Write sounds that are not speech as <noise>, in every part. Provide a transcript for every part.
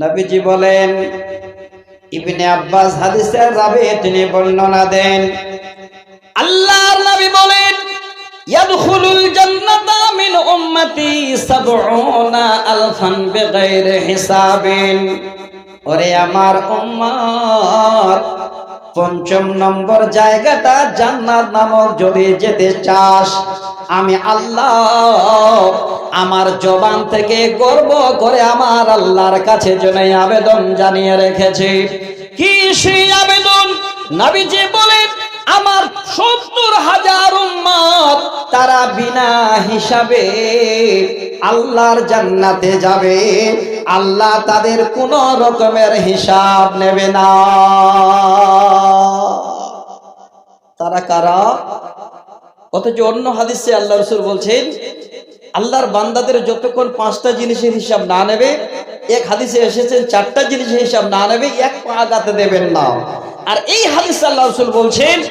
নবীজি বলেন, ইবনে আব্বাস হাদিসের রাবে, তিনি বর্ণনা দেন, আল্লাহর নবী বলেন, ইয়াদখুলুল জান্নাতা মিন উম্মতি সাবউনা আলফান বিগাইর হিসাবিন। ওরে আমার উম্মত পঞ্চম নম্বর জায়গাটা জান্নাত নামক যদি যেতে চাস, আমি আল্লাহ আমার জবান থেকে গর্ব করে আমার আল্লাহর কাছে জন্য আবেদন জানিয়ে রেখেছি। কি সেই আবেদন? নাবিজি বলেন আমার সত্তর হাজার উম্মত তারা বিনা হিসাবে আল্লাহর জান্নাতে যাবে। আল্লাহ তাদের কোন রকমের হিসাব নেবে না। তারা কারা? অথচ অন্য হাদিসে আল্লাহ রসুল বলছেন, আল্লাহর বান্দাদের যতক্ষণ পাঁচটা জিনিসের হিসাব না নেবে, এক হাদিসে এসেছেন, চারটা জিনিসের হিসাব না নেবে, এক পা আগাতে দেবেন না। আর এই হাদিস আল্লাহ রসুল বলছেন,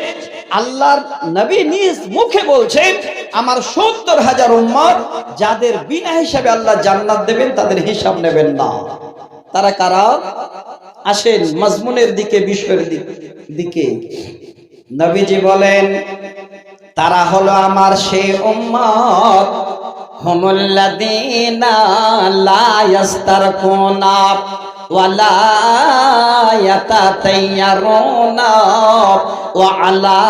আল্লাহর নবী নিজ মুখে বলছেন, আমার সত্তর হাজার উম্মত যাদের বিনা হিসাবে আল্লাহ জান্নাত দেবেন, তাদের হিসাব নেবেন না। তারা কারা? আসেন মজমুনের দিকে বিষয়ের দিক- নবীজি বলেন, তারা হলো আমার সেই উম্মত হুমুল্লাযীনা লা ইয়াস্তারকুনা। ইয়াতাতাইয়ারুনা ওয়া আলা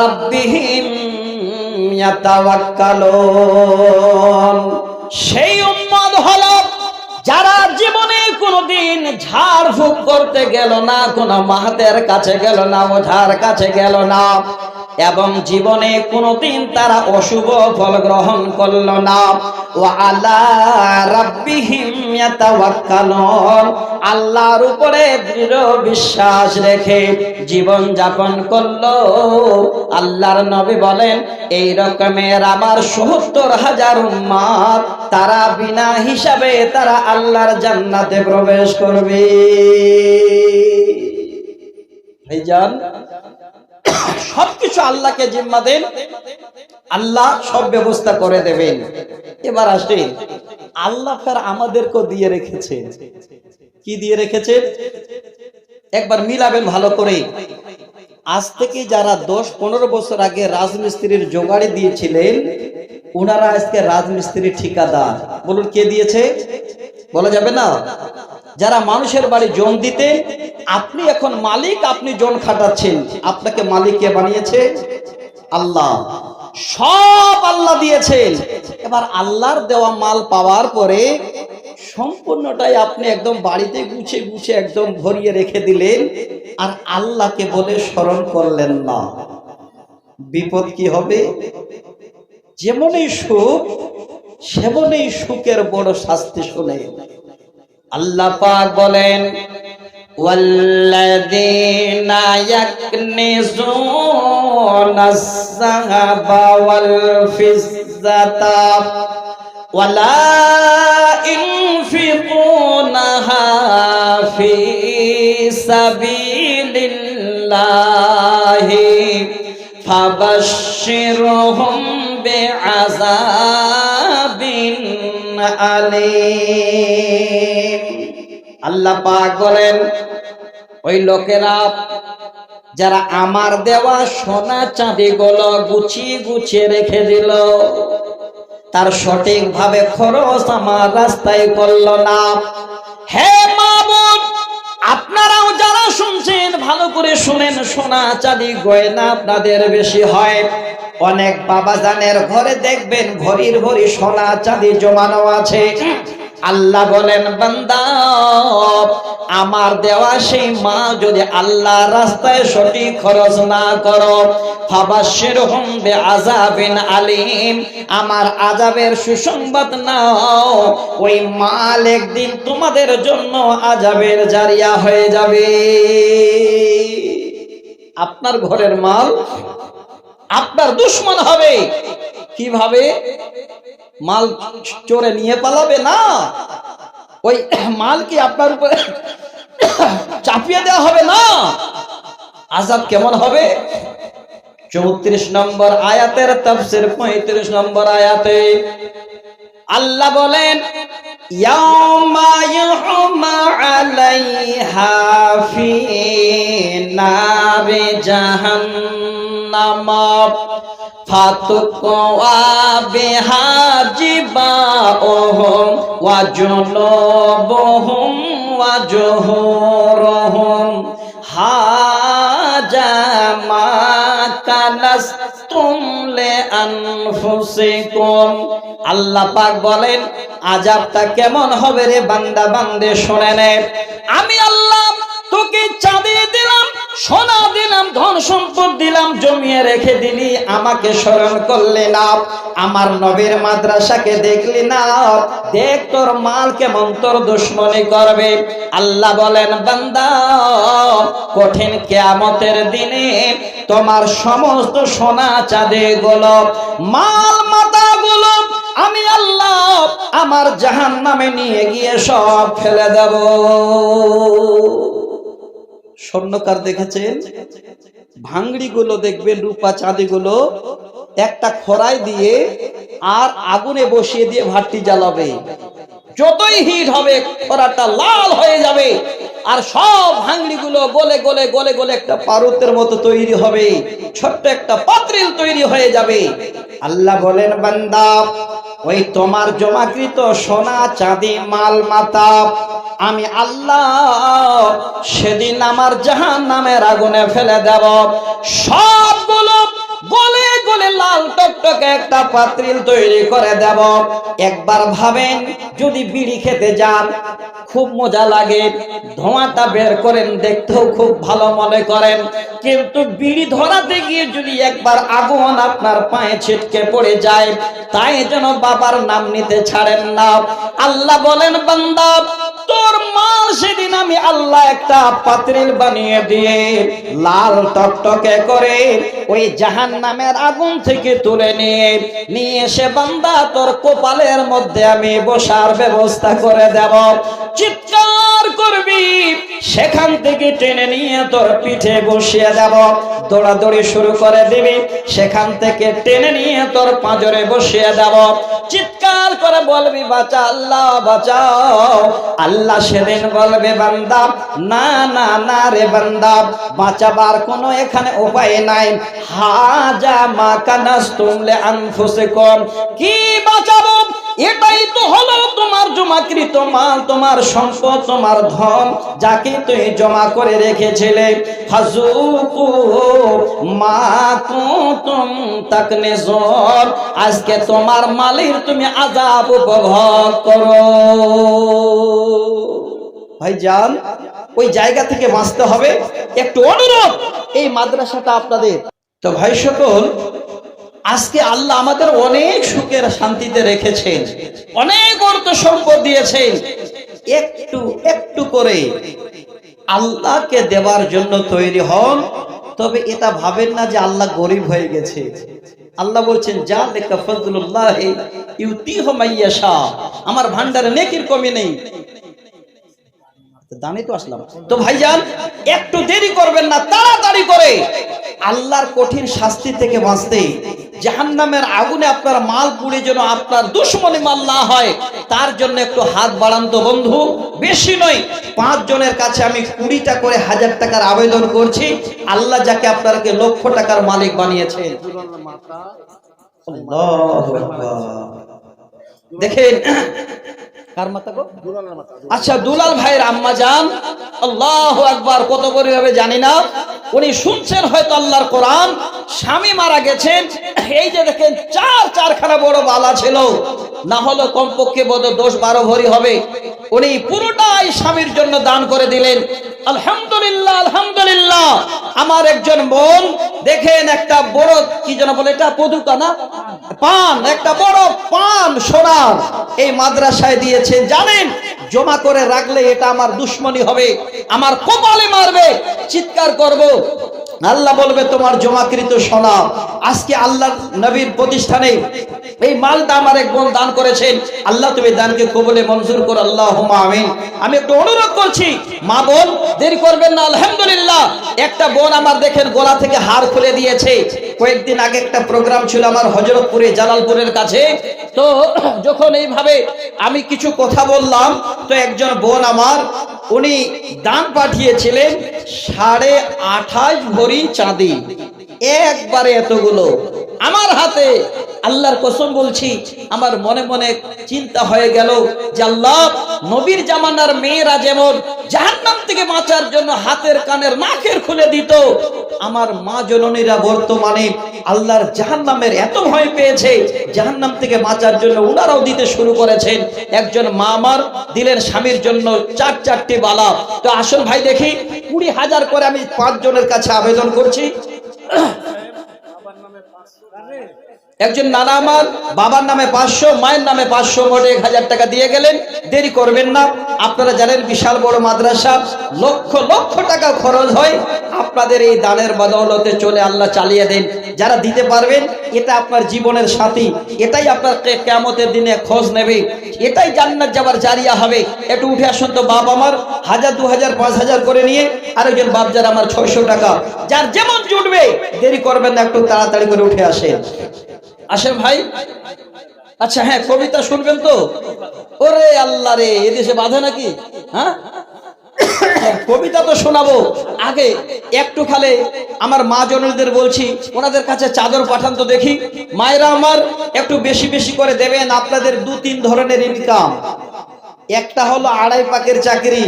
রাব্বিহিম ইয়াতাওয়াক্কালুন। সেই উম্মত হলো যারা জীবনে কোনোদিন ঝাড় ফুক করতে গেল না, কোনো মাহাতের কাছে গেল না, ওঝার কাছে গেল না। এবং জীবনে কোনোদিন তারা অশুভ ফল গ্রহণ করল না। ও আল্লাহ আল্লাহর উপরে দৃঢ় বিশ্বাস রেখে জীবন যাপন করল। আল্লাহর নবী বলেন, এই রকমের আমার সত্তর হাজার উম্মাদ, তারা বিনা হিসাবে তারা আল্লাহর জান্নাতে প্রবেশ করবে। ভাইজান সবকিছু আল্লাহকে জিম্মা দেন, আল্লাহ সব ব্যবস্থা করে দেবেন। এবার আসেন আল্লাহ ফের আমাদেরকেও দিয়ে রেখেছেন কি দিয়ে রেখেছেন একবার মিলাবেন ভালো করে। আজ থেকে যারা দশ পনেরো বছর আগে রাজমিস্ত্রির জোগাড়ি দিয়েছিলেন, ওনারা আজকে রাজমিস্ত্রির ঠিকাদার। বলুন কে দিয়েছে? বলা যাবে না? যারা মানুষের বাড়ি জন দিতে, আপনি এখন মালিক, আপনি জন খাটাচ্ছেন। আপনাকে মালিক কে বানিয়েছে? আল্লাহ। সব আল্লাহ দিয়েছেন। এবার আল্লাহর দেওয়া মাল পাওয়ার পরে সম্পূর্ণটাই আপনি একদম বাড়িতে গুছে গুছে একদম ভরিয়ে রেখে দিলেন, আর আল্লাহকে বলে স্মরণ করলেন না। বিপদ কি হবে? যেমনই সুখ, সেমনই সুখের বড় শাস্তি শুনে। আল্লাহ পাক বলেন والذين يكنزون الذهب والفضة ولا ينفقونها في سبيل الله فبشرهم بعذاب أليم আল্লাহ পাক বলেন, ওই লোকেরা যারা আমার দেওয়া সোনা চাঁদি গুলো গুছিয়ে গুছিয়ে রেখে দিল, তার সঠিক ভাবে খরচ আমার রাস্তায় করল না। হে মা বোন আপনারাও যারা শুনছেন, ভালো করে শুনেন, সোনা চাঁদি গয়না আপনাদের বেশি হয়। অনেক বাবা জানের ঘরে দেখবেন ভরির ভরি সোনা চাঁদি জমানো আছে। আল্লাহ বলেন, বান্দা, আমার দেওয়া সেই মা যদি আল্লাহ রাস্তায় সঠিক খরচ না করো ফাবাসির বে আজাবিন আলিম, আমার আজাবের সুসংবাদ নাও, ওই মাল একদিন তোমাদের জন্য আজাবের জারিয়া হয়ে যাবে। আপনার ঘরের মাল আপনার দুশ্মন হবে। কীভাবে? মাল চোরে নিয়ে পালাবে না। ওই মাল কি আপনার উপরে চাপিয়ে দেওয়া হবে না? আজাব কেমন হবে? চৌত্রিশ নম্বর আয়াতের তফসির, পঁয়ত্রিশ নম্বর আয়াতে আল্লাহ বলেন জাহান্নাম ফাতুকা বেহাজিবা ওহম ওয়াজনবহম ওয়াজহরহম হা লিআনফুসিকুম আল্লাহ পাক বলেন আজাবটা কেমন হবে রে বান্দা? বান্দে শুনে নে। আমি আল্লাহ তোকে চাঁদি দিলাম, সোনা দিলাম, ধন সম্পদ দিলাম, জমিয়ে রেখে দিলি, আমাকে স্মরণ করলে না। আমার নবীর মাদ্রাসাকে দেখলি না। দেখ তোর মাল কেমন তোর দুশ্মনী করবে। আল্লাহ বলেন, বান্দা, কঠিন কেয়ামতের দিনে তোমার সমস্ত সোনা, চাঁদে গুলো মাল মাতা গুলো আমি আল্লাহ আমার জাহান নামে নিয়ে গিয়ে সব ফেলে দেব। স্বর্ণকার দেখেছেন? ভাঙড়ি গুলো দেখবেন, রূপা চাঁদি গুলো একটা খড়াই দিয়ে আর আগুনে বসিয়ে দিয়ে ভাটটি জ্বালাবে। যতই হিট হবে, খরাটা লাল হয়ে যাবে। আর সব ভাঙড়ি গুলো গলে গলে গলে গলে একটা পারুতের মতো তৈরি হবে। ছোট্ট একটা পাত্রিল তৈরি হয়ে যাবে। আল্লাহ বলেন, বান্দা ওই তোমার জমাকৃত সোনা চাঁদি মাল মাতা আমি আল্লাহ সেদিন আমার জাহান নামের আগুনে ফেলে দেব। সবগুলো গলে গলে লাল টকটকে একটা পাত্রিল তৈরি করে দেব। একবার ভাবেন, যদি বিড়ি খেতে যান, খুব মজা লাগে। ধোঁয়াটা বের করেন, দেখতেও খুব ভালো মনে করেন। কিন্তু বিড়ি ধরাতে গিয়ে যদি একবার আগুন আপনার পায়ে ছিটকে পড়ে যায়, তাই যেন বাবার নাম নিতে ছাড়েন না। আল্লাহ বলেন, বান্দা, তোর মাল সেদিন আমি আল্লাহ একটা পাত্রিল বানিয়ে দিয়ে লাল টকটকে করে ওই জাহান নামের আগুন থেকে তুলে নিয়ে নিয়ে এসে বান্দা তোর কপালের মধ্যে আমি বসার ব্যবস্থা করে দেব। চিৎকার করবি, সেখান থেকে টেনে নিয়ে তোর পিঠে বসিয়ে দেব। দৌড়াদৌড়ি শুরু করে দিবি, সেখান থেকে টেনে নিয়ে তোর পাঁজরে বসিয়ে দেব। চিৎকার করে বলবি, বাঁচা আল্লাহ, বাঁচাও। আল্লাহ সেদিন বলবে, বান্দা, না না না রে বান্দা, বাঁচাবার কোনো এখানে উপায় নাই। হাজা কি বাঁচাবো? এটাই তো হলো তোমার জমাকৃত মাল, তোমার সম্পদ, তোমার ধন, যাকে তুই জমা করে রেখেছিলে। আজকে তোমার মালির তুমি আজাব উপভোগ করো। ভাইজান, ওই জায়গা থেকে বাঁচতে হবে। একটু অনুরোধ, এই মাদ্রাসাটা আপনাদের তো ভাই সকল, আজকে আল্লাহ আমাদের অনেক সুখের শান্তিতে রেখেছেন, অনেক অর্থ সম্পদ দিয়েছেন। একটু একটু করে আল্লাহকে দেওয়ার জন্য তৈরি হন, তবে এটা ভাবেন না যে আল্লাহ গরিব হয়ে গেছে। আল্লাহ বলছেন যা লেখা ফজলুল্লাহ ইউতিহ মাইয়াশা। আমার ভান্ডারে নেকির কমি নেই। দানে তো আসলাম। তো ভাইজান একটু দেরি করবেন না তাড়াতাড়ি করে। আল্লাহর কঠিন শাস্তি থেকে বাঁচতে জাহান্নামের আগুনে আপনার মাল পুড়ে যেন আপনার দুশ্মনী মাল না হয় তার জন্য একটু হাত বাড়ান তো বন্ধু। বেশি নয় পাঁচ জনের কাছে আমি কুড়িটা করে হাজার টাকার আবেদন করছি আল্লাহ যাকে আপনাকে লক্ষ টাকার মালিক বানিয়েছেন। আল্লাহু। দেখেন। কার মাথা গো? আচ্ছা দুলাল ভাইয়ের আম্মা যান। আল্লাহ একবার কত করে হবে জানি না। উনি শুনছেন হয়তো আল্লাহর কোরআন। স্বামী মারা গেছেন। এই যে দেখেন চার চারখানা বড় বালা ছিল। না হলো কমপক্ষে বোধ দশ বারো ভরি হবে। উনি পুরোটাই স্বামীর জন্য দান করে দিলেন। আলহামদুলিল্লাহ আলহামদুলিল্লাহ। আমার একজন বোন দেখেন একটা বড়, কি যেন বলে এটা, পদুকা না? পান, একটা বড় পান সোনার। এই মাদ্রাসায় দিয়েছে, জানেন? জমা করে রাখলে এটা আমার দুশ্মনী হবে, আমার কপালে মারবে, চিৎকার করব। আল্লাহ বলবে, তোমার জমাকৃত সোনা। আজকে আল্লাহ নবীর প্রতিষ্ঠানে এই মালটা আমার এক বোন দান করেছেন। আল্লাহ তুমি দানকে কবলে মঞ্জুর করো আল্লাহ আমিন। আমি একটু অনুরোধ করছি, মা বোন, দেরি করবেন না, আলহামদুলিল্লাহ। একটা বোন আমার দেখেন গলা থেকে হার খুলে দিয়েছে। কয়েকদিন আগে একটা প্রোগ্রাম ছিল আমার হজরতপুরে, জালালপুরের কাছে। তো যখন এইভাবে আমি কিছু কথা বললাম, তো একজন বোন আমার, উনি দান পাঠিয়েছিলেন সাড়ে আঠাশ ভরি চাঁদি। একবারে এতগুলো। আমার হাতে আল্লাহর কসম বলছি, আমার মনে মনে চিন্তা হয়ে গেল যে আল্লাহ, নবীর জামানার মেয়েরা যেমন জাহান্নাম থেকে বাঁচার জন্য হাতের কানের নাকের খুলে দিত, আমার মা জননীরা বর্তমানে আল্লাহর জাহান্নামের এত ভয় পেয়েছে, জাহান্নাম থেকে বাঁচার জন্য উনারাও দিতে শুরু করেছেন। একজন মা আমার দিলেন স্বামীর জন্য চার চারটি বালা। তো আসল ভাই দেখি, কুড়ি হাজার করে আমি পাঁচ জনের কাছে আবেদন করছি। Barre. একজন নানা আমার বাবার নামে পাঁচশো, মায়ের নামে পাঁচশো, মোট এক হাজার টাকা দিয়ে গেলেন। দেরি করবেন না, আপনারা জানেন বিশাল বড় মাদ্রাসা, লক্ষ লক্ষ টাকা খরচ হয়। আপনাদের এই দানের বদৌলতে চলে আল্লাহ চালিয়ে দেন। যারা দিতে পারবেন, এটা আপনার জীবনের সাথী, এটাই আপনার কে- কেয়ামতের দিনে খোঁজ নেবে। এটাই জান্নাত যাবার জারিয়া হবে। একটু উঠে আসুন তো, বাপ আমার, হাজার, দু হাজার, পাঁচ হাজার করে নিয়ে আরেকজন বাপ যার আমার ছয়শো টাকা। যার যেমন জুটবে, দেরি করবেন না, একটু তাড়াতাড়ি করে উঠে আসেন। আসেন ভাই। আচ্ছা হ্যাঁ কবিতা শুনবেন তো? ওরে আল্লাহ রে, এদেশে বাধা নাকি? হ্যাঁ? কবিতা তো শোনাবো। আগে একটু খালে আমার মা জননীদের বলছি, ওনাদের কাছে চাদর পাঠান তো দেখি। মায়েরা আমার একটু বেশি বেশি করে দেবেন, আপনাদের দু তিন ধরনের ইনকাম একটা হলো আড়াই পাকের চাকরি,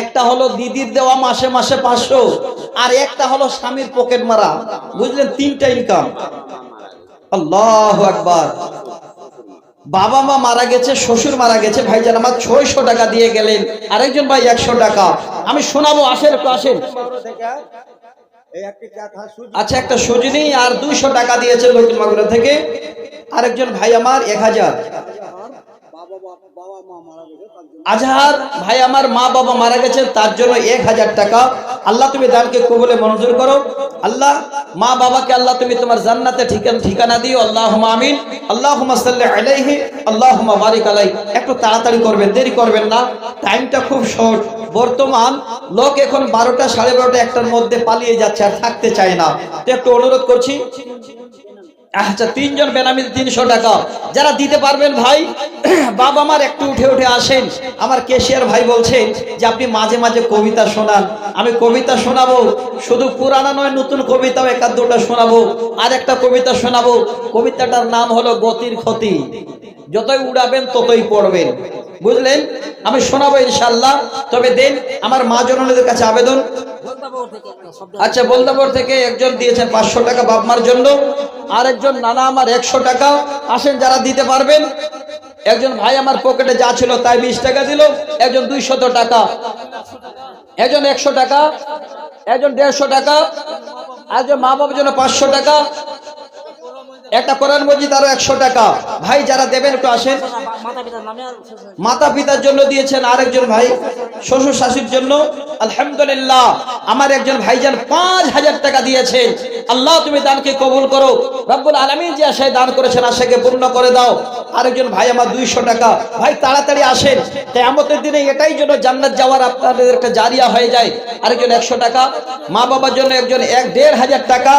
একটা হলো দিদির দেওয়া মাসে মাসে পাঁচশো, আর একটা হলো স্বামীর পকেট মারা। বুঝলেন? তিনটা ইনকাম আল্লাহ আকবার। বাবা মা মারা গেছে, শ্বশুর মারা গেছে, ভাইজান আমার ছয়শো টাকা দিয়ে গেলেন, আরেকজন ভাই একশো টাকা। আমি শোনাবো, আসেন আসেন। আচ্ছা একটা সজনী আর দুইশো টাকা দিয়েছে লক্ষ্মী মাগুরা থেকে। আরেকজন ভাই আমার এক হাজার। আজহার ভাই আমার মা বাবা মারা গেছেন, তার জন্য এক হাজার টাকা। আল্লাহ তুমি দানকে কবলে মঞ্জুর করো। আল্লাহ, মা বাবাকে আল্লাহ তুমি তোমার জান্নাতে ঠিকানা দিও। আল্লাহ আমিন। আল্লাহ আলাইহি আল্লাহ বারিক আলাই একটু তাড়াতাড়ি করবেন, দেরি করবেন না। টাইমটা খুব শর্ট। বর্তমান লোক এখন বারোটা সাড়ে বারোটা একটার মধ্যে পালিয়ে যাচ্ছে আর থাকতে চায় না। তো একটু অনুরোধ করছি আচ্ছা তিনজন বেনামি তিনশো টাকা। যারা দিতে পারবেন ভাই, <clears throat> বাবা আমার একটু উঠে উঠে আসেন। আমার কেশিয়ার ভাই বলছেন যে, আপনি মাঝে মাঝে কবিতা শোনান। আমি কবিতা শোনাবো, শুধু পুরানা নয়, নতুন কবিতাও একাদ দুটা শোনাবো। আর একটা কবিতা শোনাবো। কবিতাটার নাম হলো গতির ক্ষতি। যতই উড়াবেন, ততই পড়বেন। বুঝলেন? আমি শোনাবো ইনশাল্লাহ তবে দেন, আমার মা জননীদের কাছে আবেদন। আচ্ছা বলদাপুর থেকে একজন দিয়েছেন পাঁচশো টাকা বাপমার জন্য আর একজন নানা আমার একশো টাকা আসেন যারা দিতে পারবেন। একজন ভাই আমার পকেটে যা ছিল তাই বিশ টাকা দিল একজন দুইশত টাকা একজন একশো টাকা একজন দেড়শো টাকা একজন মা বাবার জন্য পাঁচশো টাকা একটা কোরআন মসজিদ আরও একশো টাকা। ভাই, যারা দেবেন একটু আসেন। মাতা পিতার জন্য দিয়েছেন আরেকজন ভাই, শ্বশুর শাশুর জন্য। আলহামদুলিল্লাহ, আমার একজন ভাইজান পাঁচ হাজার টাকা দিয়েছেন। আল্লাহ, তুমি দানকে কবুল করো। রব্বুল আলমিন যে আশায় দান করেছেন, আশাকে পূর্ণ করে দাও। আরেকজন ভাই আমার দুইশো টাকা। ভাই, তাড়াতাড়ি আসেন। কেয়ামতের দিনে এটাই জন্য জান্নাত যাওয়ার আপনাদের একটা জারিয়া হয়ে যায়। আরেকজন একশো টাকা। মা বাবার জন্য একজন এক দেড় হাজার টাকা।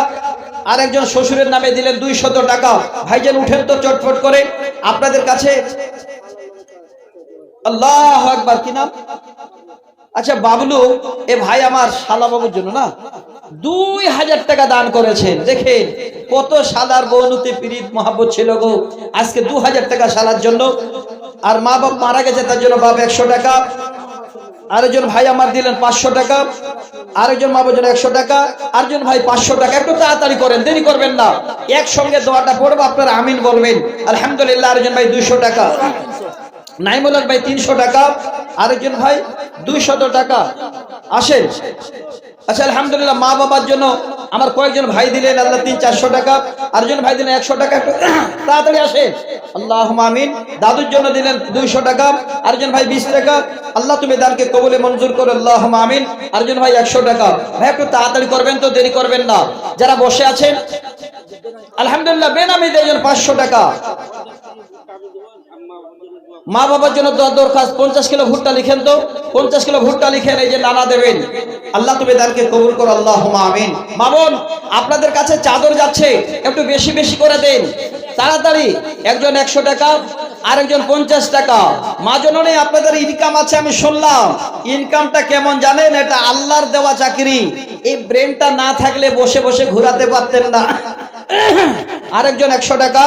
আর একজন শ্বশুরের নামে দিলেন দুই শত টাকা। ভাইজান, উঠেন তো চটফট করে। আপনাদের কাছে আল্লাহ একবার কি নাম? আচ্ছা বাবলু, এ ভাই আমার শালা বাবুর জন্য না? দুই হাজার টাকা দান করেছেন। দেখেন, কত শালার বৌনতি পীড়িত মহাব্বত ছিল গো। আজকে দু হাজার টাকা শালার জন্য। আর মা বাপ মারা গেছে, তার জন্য বাপ একশো টাকা। আরেকজন ভাই আমার দিলেন পাঁচশো টাকা, আরেকজন মা বলছেন একশো টাকা, আরেকজন ভাই পাঁচশো টাকা। একটু তাড়াতাড়ি করেন, দেরি করবেন না। একসঙ্গে দোয়াটা পড়ব, আপনারা আমিন বলবেন। আলহামদুলিল্লাহ, আরেকজন ভাই দুইশো টাকা। নাইমুল হক ভাই তিনশো টাকা, আরেকজন ভাই দুইশত টাকা। আসেন। আচ্ছা আলহামদুলিল্লাহ, মা বাবার জন্য আমার কয়েকজন ভাই দিলেন, আল্লাহ তিন, চারশো টাকা। আরেকজন ভাই দিলেন একশো টাকা, একটু <coughs> তাড়াতাড়ি আসে আল্লাহ আমিন। দাদুর জন্য দিলেন দুইশো টাকা আরেকজন ভাই বিশ টাকা। আল্লাহ তুমি দানকে কবলে মঞ্জুর করো আল্লাহ আমিন। আরেকজন ভাই একশো টাকা। ভাই, একটু তাড়াতাড়ি করবেন তো, দেরি করবেন না। যারা বসে আছেন, আলহামদুলিল্লাহ বেনামি দেজন পাঁচশো টাকা। মা বাবার জন্য দর দরখাস্ত পঞ্চাশ কিলো ভুট্টা লিখেন তো। পঞ্চাশ কিলো ভুট্টা লিখেন এই যে নানা দেবেন। আল্লাহ তুমি তাদেরকে কবুল করো আল্লাহ আমিন। মামুন আপনাদের কাছে চাদর যাচ্ছে, একটু বেশি বেশি করে দেন। তাড়াতাড়ি, একজন একশো টাকা, আরেকজন পঞ্চাশ টাকা। মা জননী, আপনাদের ইনকাম আছে, আমি শুনলাম। ইনকামটা কেমন জানেন? এটা আল্লাহর দেওয়া চাকরি। এই ব্রেনটা না থাকলে বসে বসে ঘোরাতে পারতেন না। আরেকজন একশো টাকা,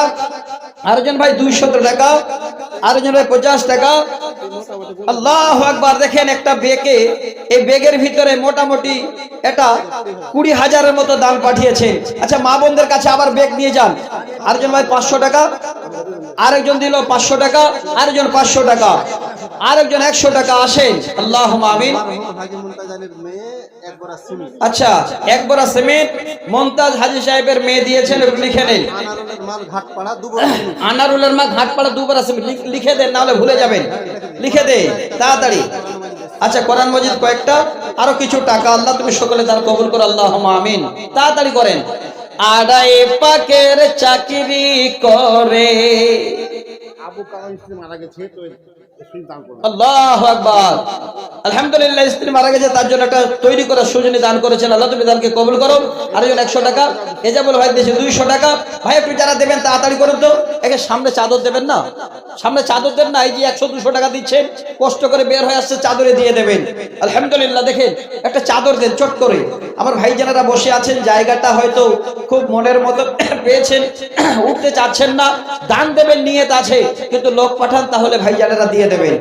আরেকজন ভাই দুইশত টাকা। আরেকজন ভাই পঞ্চাশ টাকা আল্লাহ একবার দেখেন একটা বেগে এই বেগের ভিতরে মোটামুটি এটা কুড়ি হাজারের মতো দাম পাঠিয়েছে। আচ্ছা মা বোনদের কাছে আবার বেগ নিয়ে যান। আরেকজন ভাই পাঁচশো টাকা, আরেকজন দিল পাঁচশো টাকা, আরেকজন পাঁচশো টাকা, আরেকজন একশো টাকা, আসেন। আল্লাহ আলীর মেয়ে আচ্ছা এক বড়া সিমেন্ট মমতাজ হাজি সাহেবের মেয়ে দিয়েছেন লিখে নেন। আনারুলের মা ঘাটপাড়া দুবার লিখে দেন নাহলে ভুলে যাবেন। লিখে দে তাড়াতাড়ি। আচ্ছা কোরআন মজিদ কয়েকটা। আরও কিছু টাকা আল্লাহ তুমি সকলে তার কবুল করো আল্লাহ আমিন। তাড়াতাড়ি করেন। আড়াই পাকের চাকরি করে। আবু কালাম মারা গেছে তাড়াতাড়ি করুন তো। একে সামনে চাদর দেবেন না? সামনে চাদর দেন না, এই যে একশো দুশো টাকা দিচ্ছেন, কষ্ট করে বের হয়ে আসছে, চাদরে দিয়ে দেবেন। আলহামদুলিল্লাহ, দেখেন, একটা চাদর দেন, চট করে। আমার ভাই বসে আছেন, জায়গাটা হয়তো খুব মনের মতো পেয়েছেন, <clears throat> উঠতে চাচ্ছেন না, দান দেবেন, নিয়ত আছে, কিন্তু লোক পাঠান, তাহলে ভাই জানেরা দিয়ে দেবেন।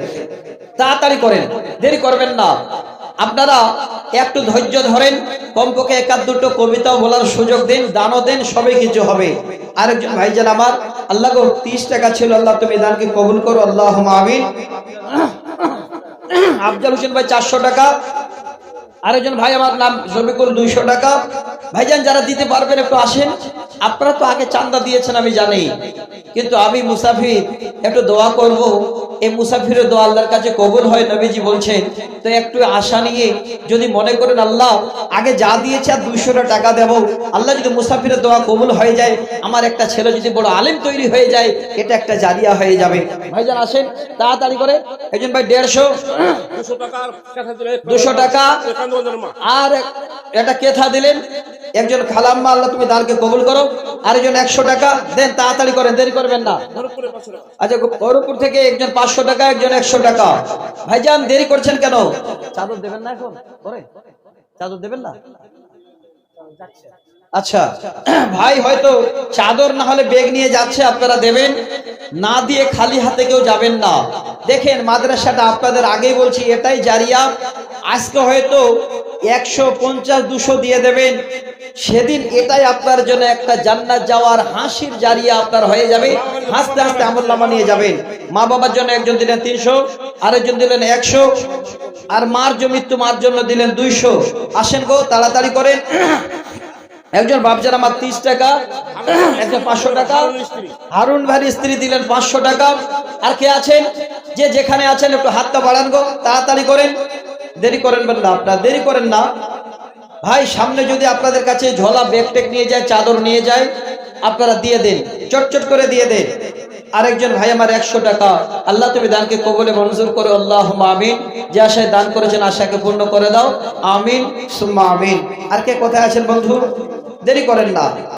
তাড়াতাড়ি করেন, দেরি করবেন না। আপনারা একটু ধৈর্য ধরেন, কমপক্ষে একাধ দুটো কবিতাও বলার সুযোগ দিন, দানও দেন সবই কিছু হবে। আরেকজন ভাইজান আমার, আল্লাহ গো, তিরিশ টাকা ছিল, আল্লাহ তুমি দানকে কবুল করো আল্লাহ আমিন। <clears throat> আফজাল হোসেন ভাই চারশো টাকা আরেকজন ভাই আমার নাম জমিকুল দুইশো টাকা। ভাইজান, যারা দিতে পারবেন একটু আসেন। আপনারা তো আগে চান্দা দিয়েছেন, আমি জানি। কিন্তু আমি মুসাফির একটু দোয়া করব। এই মুসাফিরের দোয়া আল্লাহর কাছে কবুল হয় নবীজি বলছেন তো একটু আশা নিয়ে যদি মনে করেন আল্লাহ আগে যা দিয়েছে আর দুইশোটা টাকা দেব। আল্লাহ যদি মুসাফিরের দোয়া কবুল হয়ে যায় আমার একটা ছেলে যদি বড় আলেম তৈরি হয়ে যায় এটা একটা জারিয়া হয়ে যাবে। ভাইজান আসেন তাড়াতাড়ি করে। একজন ভাই দেড়শো। দুশো টাকা আর এটা কেথা দিলেন? একজন খালাম্মা আল্লাহ তুমি দানকে কবুল করো। আরেকজন একশো টাকা। দেন তাড়াতাড়ি করেন দেরি করবেন না। আচ্ছা গৌরবপুর থেকে একজন পাঁচশো টাকা একজন একশো টাকা। ভাইজান দেরি করছেন কেন? চাদর দেবেন না এখন? পরে। চাদর দেবেন না? আচ্ছা ভাই হয়তো চাদর না হলে বেগ নিয়ে যাচ্ছে আপনারা দেবেন। না দিয়ে খালি হাতে কেউ যাবেন না। দেখেন মাদ্রাসাটা আপনাদের আগেই বলছি এটাই জারিয়া। আজকে হয়তো একশো পঞ্চাশ, দুশো দিয়ে দেবেন। সেদিন এটাই আপনার জন্য একটা জান্নাত যাওয়ার হাসির জারিয়া আপনার হয়ে যাবে। হাসতে হাসতে আমল নামা নিয়ে যাবেন। মা বাবার জন্য একজন দিলেন তিনশো, আরেকজন দিলেন একশো, আর মার মৃত্যু, মার জন্য দিলেন দুইশো। আসেন গো, তাড়াতাড়ি করেন। একজন বাপজার আমার তিরিশ টাকা, একজন পাঁচশো টাকা, হারুন ভাইয়ের স্ত্রী দিলেন পাঁচশো টাকা। আর কে আছেন? যে যেখানে আছেন, একটু হাতটা বাড়ান গো, তাড়াতাড়ি করেন। দেরি করেন না আপনার দেরি করেন না। ভাই, সামনে যদি আপনাদের কাছে ঝোলা ব্যাগ টেক নিয়ে যায়, চাদর নিয়ে যায়, আপনারা দিয়ে দেন চটচট করে দিয়ে দেন। আরেকজন ভাই, আমার একশো টাকা। আল্লাহ তুমি দানকে কবলে মঞ্জুর করে আল্লাহ আমিন। যে আশায় দান করেছেন, আশাকে পূর্ণ করে দাও। আমিন, সুম্মা আমিন। আর কে কোথায় আছেন বন্ধু? দেরি করেন না।